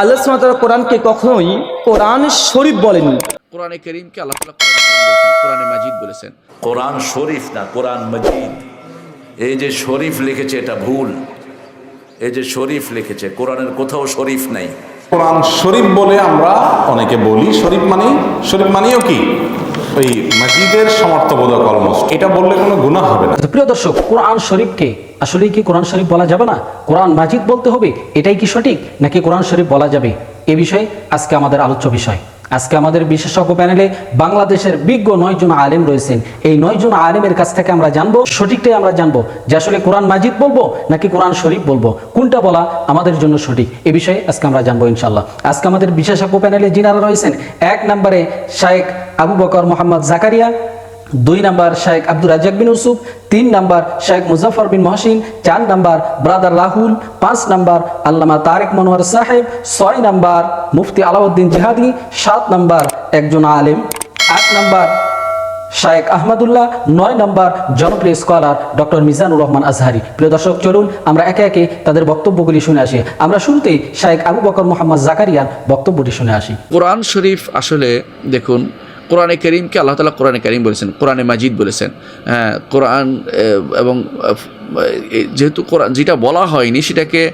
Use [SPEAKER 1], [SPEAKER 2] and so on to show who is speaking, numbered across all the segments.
[SPEAKER 1] আল্লাহ সুবহানাহু কোরআনকে কখনোই কোরআন শরীফ বলেননি।
[SPEAKER 2] কোরআনে করিমকে আল্লাহ কোরআনে মাজিদ বলেছেন।
[SPEAKER 3] কোরআন শরীফ না কোরআন মজিদ। এই যে শরীফ লিখেছে এটা ভুল। এই যে শরীফ লিখেছে কোরআনের কোথাও শরীফ নাই।
[SPEAKER 4] কোরআন শরীফ বলে আমরা অনেকে বলি শরীফ মানে শরীফ মানেও কি? ওই মসজিদের সমর্থবোধক অলমোস্ট এটা বললে কোনো গুনাহ হবে না।
[SPEAKER 5] প্রিয় দর্শক, কোরআন শরীফকে আসলে কি কোরআন শরীফ বলা যাবে না? কোরআন মাজিদ বলতে হবে, এটাই কি সঠিক? নাকি কোরআন শরীফ বলা যাবে? এ বিষয়ে আজকে আমাদের আলোচ্য বিষয়। আজকে আমাদের বিশেষজ্ঞ প্যানেলে বাংলাদেশের বিজ্ঞ নয় জন আলেম রয়েছেন। এই নয় জন আলেমের কাছ থেকে আমরা জানব, সঠিকটাই আমরা জানব। যে আসলে কোরআন মাজিদ বলব, নাকি কোরআন শরীফ বলব? কোনটা বলা আমাদের জন্য সঠিক? এ বিষয়ে আজকে আমরা জানব ইনশাল্লাহ আজকে আমাদের বিশেষজ্ঞ প্যানেলে যিনারা রয়েছেন, এক নম্বরে শায়েখ আবু বকর মোহাম্মদ জাকারিয়া, দুই নাম্বার শেখ আব্দুর রাজাক বিন ইউসুফ, তিন নাম্বার শেখ মুজাফর বিন মহসিন, চার নাম্বার ব্রাদার রাহুল, পাঁচ নাম্বার আল্লামা তারেক মনোয়ার সাহেব, ছয় নাম্বার মুফতি আলাউদ্দিন জিহাদি, সাত নাম্বার একজন আলেম, আট নাম্বার শায়েক আহমদুল্লাহ, নয় নম্বর জনপ্রিয় স্কলার ডক্টর মিজানুর রহমান আজহারি। প্রিয় দর্শক, চলুন আমরা একে একে তাদের বক্তব্যগুলি শুনে আসি। আমরা শুরুতেই শায়েক আবু বকর মোহাম্মদ জাকারিয়ার বক্তব্যটি শুনে আসি।
[SPEAKER 2] কোরআন শরীফ আসলে, দেখুন কোরআনে করিমকে আল্লাহ তালা কোরআনে করিম বলেছেন কোরআনে মাজিদ বলেছেন হ্যাঁ কোরআন এবং যেহেতু কোরআন যেটা বলা হয়নি সেটাকে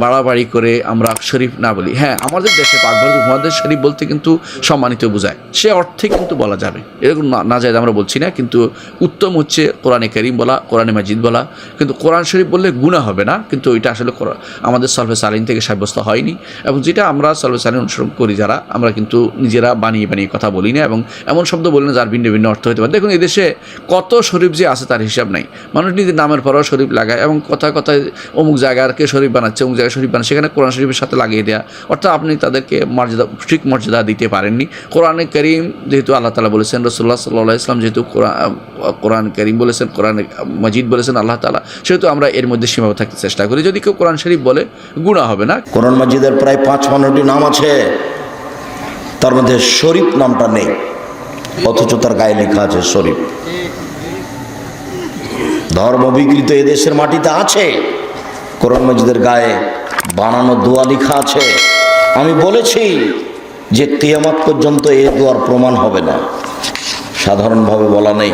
[SPEAKER 2] বাড়াবাড়ি করে আমরা শরীফ না বলি। হ্যাঁ আমাদের দেশে পাকভারত উপমহাদেশ শরীফ বলতে কিন্তু সম্মানিত বোঝায়। সে অর্থে কিন্তু বলা যাবে। এরকম না- যায় আমরা বলছি না, কিন্তু উত্তম হচ্ছে কোরআনে করিম বলা, কোরআনে মাজিদ বলা। কিন্তু কোরআন শরীফ বললে গুণা হবে না, কিন্তু এটা আসলে আমাদের সলফে সালিন থেকে সাব্যস্ত হয়নি। এবং যেটা আমরা সলফে সালিন অনুসরণ করি যারা, আমরা কিন্তু নিজেরা বানিয়ে বানিয়ে কথা বলি না, এবং এমন শব্দ বলি না যার ভিন্ন ভিন্ন অর্থ হতে পারে। দেখুন, এদেশে কত শরীফ যে আছে তার হিসাব নাই। মানুষ নিজের নামের পরেও শরীফ লাগায় এবং কথা কথায় অমুক জায়গাকে শরীফ বানাচ্ছে, অমুক জায়গায় শরীফ বানাচ্ছে, সেখানে কোরআন শরীফের সাথে লাগিয়ে দেওয়া অর্থাৎ আপনি তাদেরকে মর্যাদা, ঠিক মর্যাদা দিতে পারেননি। কোরআনে করিম যেহেতু আল্লাহ তালা বলেছেন রসুল্লাহ সাল্লাহ ইসলাম যেহেতু কোরআন করিম বলেছেন, কোরআন মজিদ বলেছেন, আল্লাহ তালা সেহেতু আমরা এর মধ্যে সীমাবদ্ধ থাকতে চেষ্টা করি। যদি কেউ কোরআন শরীফ বলে গুণা হবে না।
[SPEAKER 6] কোরআন মসজিদের প্রায় পাঁচ পনেরোটি নাম আছে। তার মধ্যে শরীফ নামটা নেই, অথচ তার গায়ে লেখা আছে শরীফ। ধর্ম বিকৃত এদেশের মাটিতে আছে। কোরআন মাজিদের গায়ে বানানো দোয়া লেখা আছে। আমি বলেছি যে কিয়ামত পর্যন্ত এ দোয়ার প্রমাণ হবে না। সাধারণভাবে বলা নেই।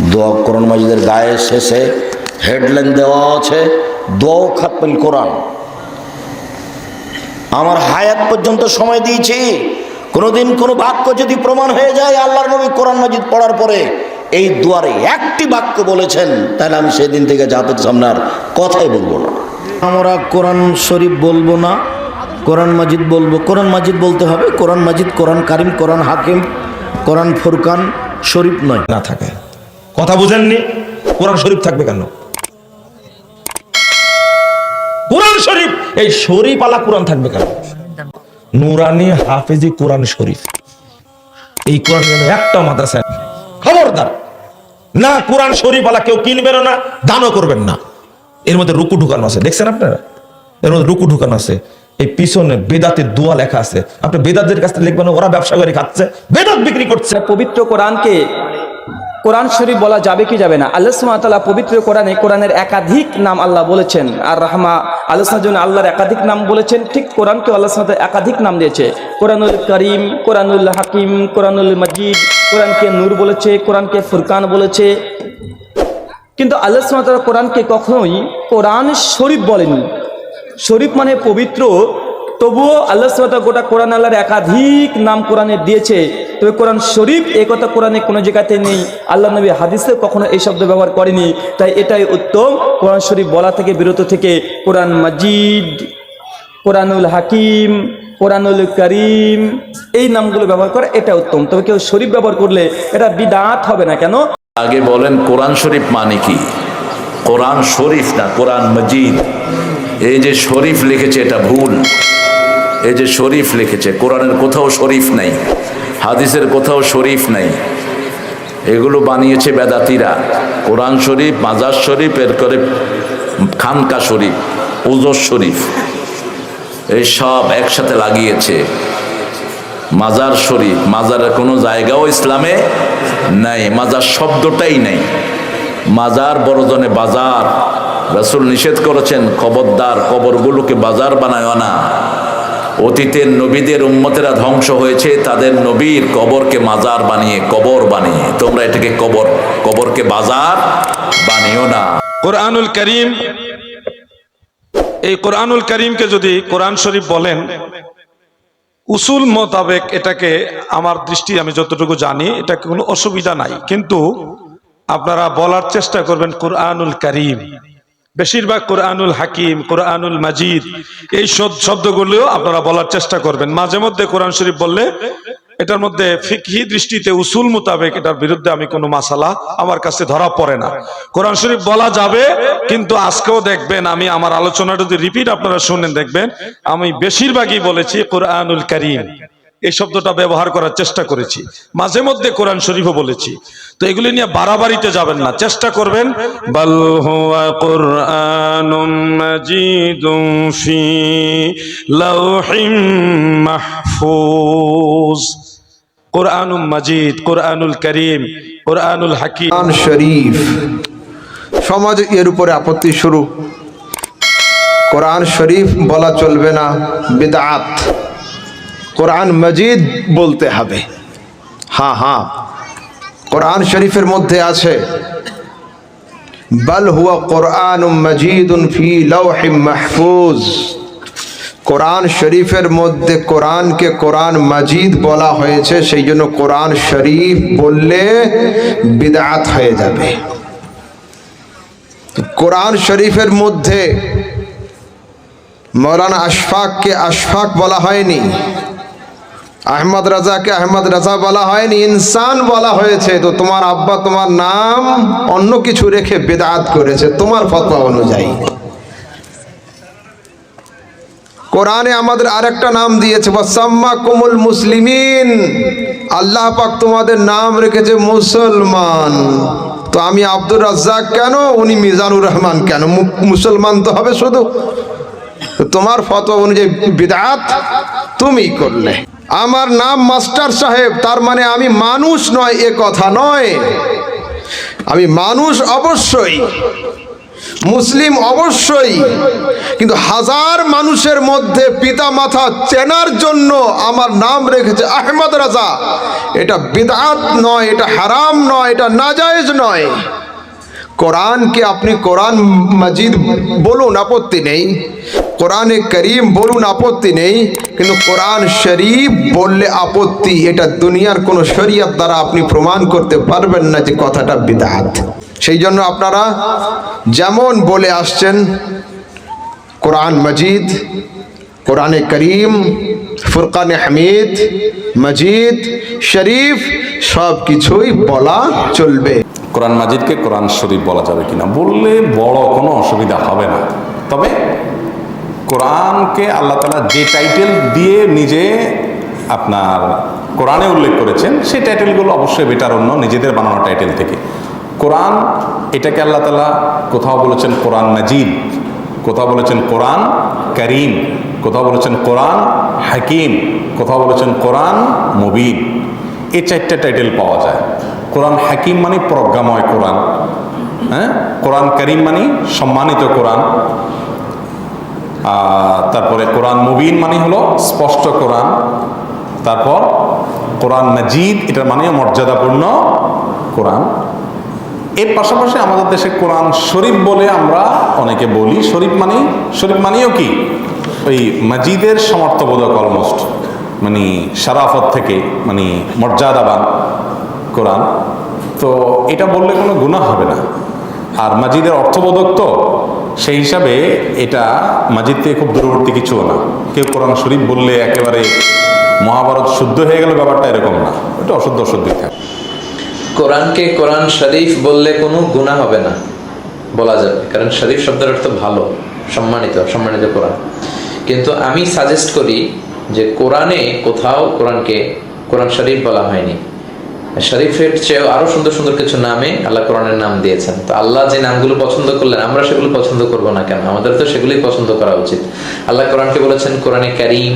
[SPEAKER 6] দোয়া কোরআন মাজিদের গায়ে শেষে হেডলাইন দেওয়া আছে, দোয়াও খাতমিল কোরআন। আমার হায়াত পর্যন্ত সময় দিয়েছি। কোনোদিন কোনো বাক্য যদি প্রমাণ হয়ে যায়, আল্লাহর নবী কোরআন মাজিদ পড়ার পরে এই দুয়ারে একটি বাক্য বলেছেন তাহলে আমি সেদিন থেকে জাতের সামনে আর কথাই বলব না। আমরা কোরআন শরীফ বলব না কোরআন মাজিদ বলব। কোরআন মাজিদ বলতে হবে কোরআন মাজিদ কোরআন কারিম কোরআন হাকিম কোরআন ফুরকান শরীফ নয়।
[SPEAKER 7] না থাকে। কথা বুঝেননি? কোরআন শরীফ থাকবে কেন? কোরআন শরীফ এই শরীফ আলা কোরআন থাকবে কেন? নুরানি হাফেজি কোরআন শরীফ। এই কোরআন একটা মাদ্রাসা। খবরদার। না কোরআন শরীফ আলা কেউ কিনবেন না, দানও করবেন না। এর মধ্যে রুকু ঢুকানো আছে। দেখছেন আপনারা? এর মধ্যে রুকু ঢুকানো আছে। এই পিছনে বেদাতের দোয়া লেখা আছে। আপনি বেদাতদের কাছ থেকে লিখবেন ওরা ব্যবসা করে খাচ্ছে, বেদাত বিক্রি করছে।
[SPEAKER 1] পবিত্র কোরআনকে কোরআন শরীফ বলা যাবে কি যাবে না? আল্লাহ সুমাতাল্লাহ পবিত্র কোরআনে, কোরআনের একাধিক নাম আল্লাহ বলেছেন। আর রাহমা, আল্লাহ আল্লাহর একাধিক নাম বলেছেন। ঠিক কোরআনকে আল্লাহ সুমাত একাধিক নাম দিয়েছে। কোরআনুল করিম, কোরআনুল হাকিম, কোরআনুল মজিদ, কোরআনকে নূর বলেছে, কোরআনকে ফুরকান বলেছে। কিন্তু আল্লাহ সুমাতাল্লাহ কোরআনকে কখনোই কোরআন শরীফ বলেনি শরীফ মানে পবিত্র, তবুও আল্লাহ সুমাতা গোটা কোরআন আল্লাহর একাধিক নাম কোরআনে দিয়েছে। তবে কোরআন শরীফ এ কথা কোরআনে কোনো জায়গাতে নেই। আল্লাহ নবী হাদিসে কখনো এই শব্দ ব্যবহার করেনি। তাই এটাই উত্তম কোরআন শরীফ বলা থেকে, বিরত থেকে কোরআন মাজিদ কোরআনুল হাকিম, কোরআনুল করিম, এই নামগুলো ব্যবহার করা এটা উত্তম। তবে কেউ শরীফ ব্যবহার করলে এটা বিদাত হবে না, কেন?
[SPEAKER 3] আগে বলেন, কোরআন শরীফ মানে কি? কোরআন শরীফ না, কোরআন মজিদ। এই যে শরীফ লিখেছে, এটা ভুল। এই যে শরীফ লিখেছে, কোরআনের কোথাও শরীফ নাই, হাদিসের কোথাও শরীফ নাই। এগুলো বানিয়েছে বেদাতিরা। কোরআন শরীফ, মাজার শরীফ এর করে খানকা শরীফ, উজর শরীফ। এই সব একসাথে লাগিয়েছে। মাজার শরীফ, মাজারের কোনো জায়গাও ইসলামে নাই, মাজার শব্দটাই নাই। মাজার বড়জনে বাজার, রাসূল নিষেধ করেছেন, খবরদার কবরগুলোকে বাজার বানায় না। অতীতের নবীদের উম্মতেরা ধ্বংস হয়েছে, তাদের নবীর কবরকে মাজার বানিয়ে, কবর বানিয়ে। তোমরা এটাকে কবর, কবরকে বাজার বানিও না।
[SPEAKER 8] কোরআনুল করিম এই কোরআনুল করিমকে যদি কোরআন শরীফ বলেন, উসুল মোতাবেক এটাকে আমার দৃষ্টি, আমি যতটুকু জানি এটা কোনো অসুবিধা নাই। কিন্তু আপনারা বলার চেষ্টা করবেন কোরআনুল করিম। বেশিরভাগ কোরআনুল হাকিম, কোরআনুল মাজিদ, এই শব্দ- শব্দগুলো আপনারা বলার চেষ্টা করবেন। মাঝে মধ্যে কোরআন শরীফ বললে এটার মধ্যে ফিকহি দৃষ্টিতে উসুল মোতাবেক এটার বিরুদ্ধে আমি কোনো মাসালা আমার কাছে ধরা পড়ে না। কোরআন শরীফ বলা যাবে, কিন্তু আজকেও দেখবেন আমি আমার আলোচনাটা যদি রিপিট আপনারা শুনেন, দেখবেন আমি বেশিরভাগই বলেছি কোরআনুল করিম। এই শব্দটা ব্যবহার করার চেষ্টা করেছি। মাঝে মধ্যে কোরআন শরীফও বলেছি। তো এগুলি নিয়ে বাড়াবাড়িতে যাবেন না, চেষ্টা করবেন। মাহফুজ। কোরআনুম মাজিদ, কোরআনুল করিম, কোরআনুল হাকিম।
[SPEAKER 5] কোরআন শরীফ, সমাজ এর উপরে আপত্তি শুরু। কোরআন শরীফ বলা চলবে না, বিদাত। কোরআন মজিদ বলতে হবে। হ্যাঁ হ্যাঁ কোরআন শরীফের মধ্যে আছে, বল হুয়া কোরআন মজিদ ফি লৌহিম মাহফুজ। কোরআন শরীফের মধ্যে কোরআনকে কোরআন মাজিদ বলা হয়েছে, সেই জন্য কোরআন শরীফ বললে বিদাত হয়ে যাবে। কোরআন শরীফের মধ্যে মৌলানা আশফাককে আশফাক বলা হয়নি, আহমদ রাজাকে আহমদ রাজা বলা হয়নি, ইনসান বলা হয়েছে। তো তোমার আব্বা তোমার নাম অন্য কিছু রেখে বেদাত করেছে, তোমার ফতোয়া অনুযায়ী। কোরআনে আমাদের আরেকটা নাম দিয়েছে, ওয়াসাম্মা কুমুল মুসলিমিন। আল্লাহ পাক তোমাদের নাম রেখেছে মুসলমান। তো আমি আব্দুর রাজ্জাক কেন? উনি মিজানুর রহমান কেন? মুসলমান তো হবে শুধু। তোমার ফতোয়া অনুযায়ী, বিদাত তুমি করলে। আমার নাম মাস্টার সাহেব, তার মানে আমি মানুষ নয়, এ কথা নয়। আমি মানুষ অবশ্যই। মুসলিম অবশ্যই। কিন্তু হাজার মানুষের মধ্যে পিতা মাথা চেনার জন্য আমার নাম রেখেছে আহমদ রাজা। এটা বিদাত নয়, এটা হারাম নয়, এটা নাজায়েজ নয়। কোরআনকে আপনি কোরআন মজিদ বলুন, আপত্তি নেই? কোরআনে করিম বলুন, আপত্তি নেই? কিন্তু কোরআন শরীফ বললে আপত্তি, এটা দুনিয়ার কোনো শরীয়ত দ্বারা আপনি প্রমাণ করতে পারবেন না যে কথাটা বিদাত। সেই জন্য আপনারা যেমন বলে আসছেন, কোরআন মজিদ, কোরআনে করিম, ফুরকানে হামিদ, মজিদ, শরীফ, সব কিছুই বলা চলবে।
[SPEAKER 4] কোরআন মাজিদকে কোরআন শরীফ বলা যাবে কিনা? বললে বড় কোনো অসুবিধা হবে না। তবে কোরআনকে আল্লাহ তালা যে টাইটেল দিয়ে নিজে আপনার কোরআনে উল্লেখ করেছেন, সেই টাইটেলগুলো অবশ্যই বেটার অন্য নিজেদের বানানো টাইটেল থেকে। কোরআন, এটাকে আল্লাহ তালা কোথাও বলেছেন কোরআন মাজিদ, কোথাও বলেছেন কোরআন করিম, কোথাও বলেছেন কোরআন হাকিম, কোথাও বলেছেন কোরআন মুবিন। এই চারটা টাইটেল পাওয়া যায়। কোরআন হাকিম মানে প্রজ্ঞাময় কোরআন হ্যাঁ? কোরআন করিম মানে সম্মানিত কোরআন। তারপরে কোরআন মুবিন মানে হলো স্পষ্ট কোরআন। তারপর কোরআন মাজিদ, এটার মানে মর্যাদাপূর্ণ কোরআন। এর পাশাপাশি আমাদের দেশে কোরআন শরীফ বলে আমরা অনেকে বলি। শরীফ মানে শরীফ মানেও কি? ওই মাজিদের সমর্থবোধক অলমোস্ট মানে সারাফত থেকে মানে মর্যাদাবান কোরআন। তো এটা বললে কোনো গুনাহ হবে না। আর মাজিদের অর্থবোধক তো, সেই হিসাবে এটা মাজিদ থেকে খুব দূরবর্তী কিছুও না। কেউ কোরআন শরীফ বললে একেবারে মহাভারত শুদ্ধ হয়ে গেল, ব্যাপারটা এরকম না। এটা অশুদ্ধ অশুদ্ধ থাকে
[SPEAKER 9] কোরআনকে কোরআন শরীফ বললে কোনো গুণা হবে না, বলা যাবে। কারণ শরীফ শব্দের অর্থ ভালো, সম্মানিত সম্মানিত কোরআন। কিন্তু আমি সাজেস্ট করি যে কোরআনে কোথাও কোরআনকে কোরআন শরীফ বলা হয়নি। শরীফের চেয়েও আরও সুন্দর সুন্দর কিছু নামে আল্লাহ কোরআনের নাম দিয়েছেন। তো আল্লাহ যে নামগুলো পছন্দ করলেন, আমরা সেগুলো পছন্দ করব না কেন? আমাদের তো সেগুলোই পছন্দ করা উচিত। আল্লাহ কোরআনকে বলেছেন, কোরআনে করিম,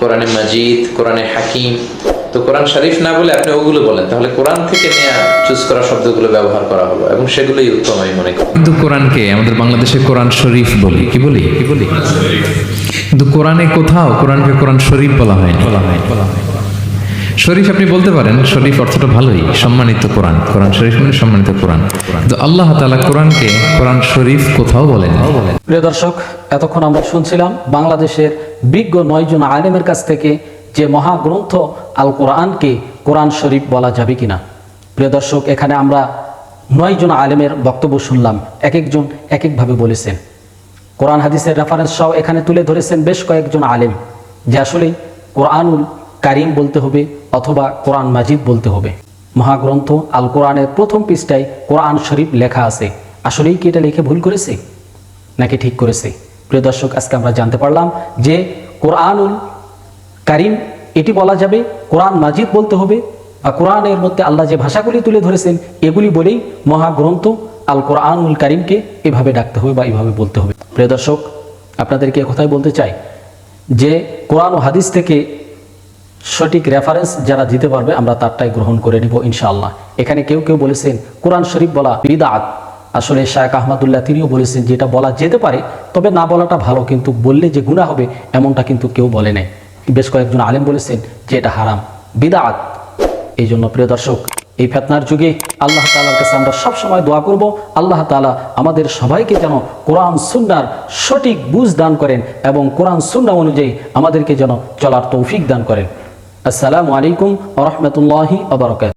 [SPEAKER 9] কোরআনে মাজিদ, কোরআনে হাকিম তো কোরআন শরীফ না বলে আপনি ওগুলো বলেন তাহলে কোরআন থেকে নেওয়া চুজ করা শব্দগুলো ব্যবহার করা হলো এবং সেগুলোই উত্তম আমি মনে করি।
[SPEAKER 10] কিন্তু কোরআনকে আমাদের বাংলাদেশে কোরআন শরীফ বলি কি বলি? কি বলি? কিন্তু কোরআনে কোথাও কোরআনকে কোরআন শরীফ বলা হয়নি। বলা হয়নি বলা হয়নি। শরীফ আপনি বলতে পারেন শরীফ অর্থটা ভালোই সম্মানিত কোরআন। কোরআন শরীফ মানে সম্মানিত কোরআন। কিন্তু আল্লাহ তাআলা কোরআনকে কোরআন শরীফ কোথাও বলেন বলেন
[SPEAKER 5] প্রিয় দর্শক এতক্ষণ আমরা শুনছিলাম বাংলাদেশের বিজ্ঞ নয়জন আলেমের কাছ থেকে যে মহাগ্রন্থ আল কোরআনকে কোরআন শরীফ বলা যাবে কিনা। প্রিয় দর্শক, এখানে আমরা নয়জন আলেমের বক্তব্য শুনলাম। এক একজন এক একভাবে বলেছেন। কোরআন হাদিসের রেফারেন্স সহ এখানে তুলে ধরেছেন বেশ কয়েকজন আলেম, যে আসলে কোরআনুল কারিম বলতে হবে অথবা কোরআন মাজিদ বলতে হবে। মহাগ্রন্থ আল কোরআনের প্রথম পৃষ্ঠায় কোরআন শরীফ লেখা আছে। আসলেই কি এটা লিখে ভুল করেছে? নাকি ঠিক করেছে? প্রিয় দর্শক, আজকে আমরা জানতে পারলাম যে কোরআনুল কারিম, এটি বলা যাবে কোরআন মাজিদ বলতে হবে। বা কোরআনের মধ্যে আল্লাহ যে ভাষাগুলি তুলে ধরেছেন, এগুলি বলেই মহাগ্রন্থ আল কোরআনুল কারিমকে এভাবে ডাকতে হবে বা এভাবে বলতে হবে। প্রিয় দর্শক, আপনাদেরকে কথাই বলতে চাই যে, কোরআন ও হাদিস থেকে সঠিক রেফারেন্স যারা দিতে পারবে, আমরা তারটাই গ্রহণ করে নিব ইনশাআল্লাহ। এখানে কেউ কেউ বলেছেন, কোরআন শরীফ বলা বিদাত আসলে শায়েখ আহমদুল্লাহ তিনিও বলেছেন যে, এটা বলা যেতে পারে, তবে না বলাটা ভালো, কিন্তু বললে যে গুণা হবে, এমনটা কিন্তু কেউ বলে নাই। বেশ কয়েকজন আলেম বলেছেন যে এটা হারাম, বিদাত। এই জন্য প্রিয় দর্শক, এই ফেতনার যুগে আল্লাহ তালার কাছে আমরা সবসময় দোয়া করব, আল্লাহ তালা আমাদের সবাইকে যেন কোরআন, সুন্নার সঠিক বুঝ দান করেন এবং কোরআন, সুন্না অনুযায়ী আমাদেরকে যেন চলার তৌফিক দান করেন। আসসালামু আলাইকুম আ রহমতুল্লাহি আবরকাত